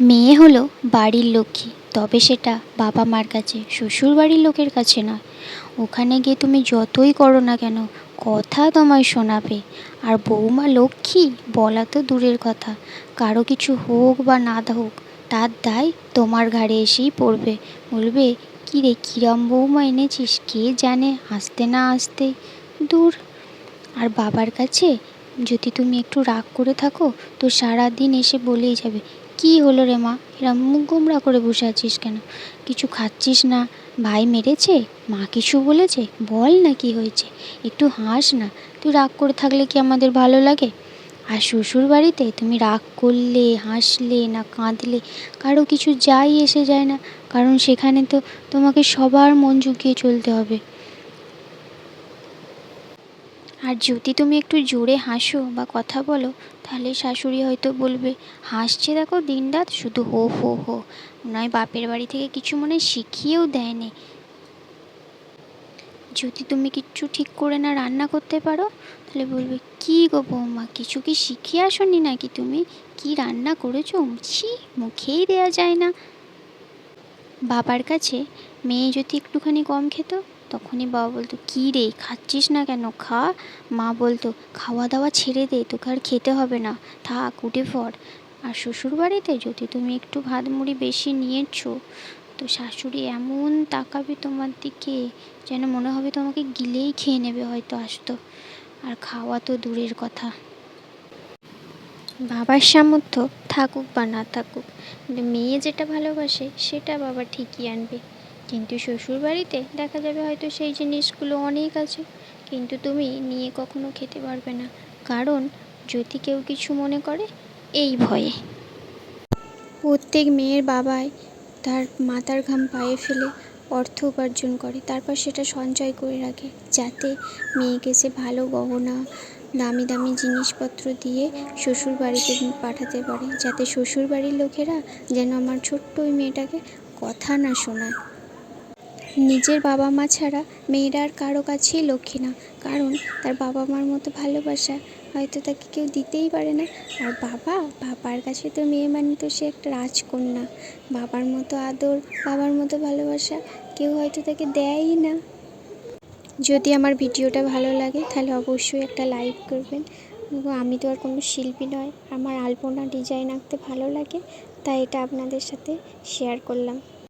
মেয়ে হলো বাড়ির লক্ষ্মী, তবে সেটা বাবা মার কাছে, শ্বশুর বাড়ির লোকের কাছে নয়। ওখানে গিয়ে তুমি যতই করো না কেন, কথা তোমায় শোনাবে। আর বৌমা লক্ষ্মী, বলা তো দূরের কথা। কারও কিছু হোক বা না হোক, তার দায় তোমার ঘাড়ে এসেই পড়বে। বলবে কী রে কিরম বৌমা এনেছিস? কে জানে আসতে না আসতে দূর। আর বাবার কাছে, যদি তুমি একটু রাগ করে থাকো, তো সারা দিন এসে বলেই যাবে কী হলো রে মা? এরম মুখ গোমড়া করে বসে আছিস কেন? কিছু খাচ্ছিস না? ভাই মেরেছে? মা কিছু বলেছে? বল না কী হয়েছে? একটু হাস না। তুই রাগ করে থাকলে কি আমাদের ভালো লাগে? আর শ্বশুর বাড়িতে তুমি রাগ করলে, হাসলে না কাঁদলে, কারও কিছু যাই এসে যায় না। কারণ সেখানে তো তোমাকে সবার মন জুগিয়ে চলতে হবে। আর যদি তুমি একটু জোরে হাসো বা কথা বলো, তাহলে শাশুড়ি হয়তো বলবে, হাসছে দেখো দিনরাত, শুধু হো হো হো। নয় বাপের বাড়ি থেকে কিছু মনে শিখিয়েও দেয়নি। যদি তুমি কিচ্ছু ঠিক করে না রান্না করতে পারো, তাহলে বলবে, কি গো বৌমা, কিছু কি শিখিয়ে আসনি নাকি তুমি? কি রান্না করেছ? ছি, মুখেই দেওয়া যায় না। বাবার কাছে মেয়ে যদি একটুখানি কম খেত তখনই বাবা বলতো, কী রে, খাচ্ছিস না কেন? খা। মা বলতো খাওয়া দাওয়া ছেড়ে দে, তোকে আর খেতে হবে না। থাক, উঠে পড়। আর শ্বশুর বাড়িতে যদি তুমি একটু ভাত মুড়ি বেশি নিয়েছো, তো শাশুড়ি এমন তাকাবে তোমার দিকে যেন মনে হবে তোমাকে গিলেই খেয়ে নেবে হয়তো আসতো আর খাওয়া তো দূরের কথা। বাবার সামর্থ্য থাকুক বা না থাকুক, মেয়ে যেটা ভালোবাসে, সেটা বাবা ঠিকই আনবে। কিন্তু শ্বশুর বাড়িতে দেখা যাবে হয়তো সেই জিনিসগুলো অনেক আছে। কিন্তু তুমি নিয়ে কখনো খেতে পারবে না। কারণ যদি কেউ কিছু মনে করে, এই ভয়ে। প্রত্যেক মেয়ের বাবাই তার মাথার ঘাম পায়ে ফেলে অর্থ উপার্জন করে। তারপর সেটা সঞ্চয় করে রাখে, যাতে মেয়েকে সে ভালো গহনা, দামি দামি জিনিসপত্র দিয়ে শ্বশুর বাড়িতে পাঠাতে পারে। যাতে শ্বশুর বাড়ির লোকেরা যেন আমার ছোট্ট ওই মেয়েটাকে কথা না শোনায়। নিজের বাবা মা ছাড়া মেয়েরা আর কারও কাছেই লক্ষ্মী না। কারণ তার বাবা মার মতো ভালোবাসা হয়তো তাকে কেউ দিতেই পারে না। আর বাবা, বাবার কাছে তো মেয়ে মানে তো সে একটা রাজকন্যা। বাবার মতো আদর, বাবার মতো ভালোবাসা কেউ হয়তো তাকে দেয়ই না। যদি আমার ভিডিওটা ভালো লাগে, তাহলে অবশ্যই একটা লাইক করবেন। আমি তো আর কোনো শিল্পী নয়। আমার আলপনা ডিজাইন আঁকতে ভালো লাগে, তাই এটা আপনাদের সাথে শেয়ার করলাম।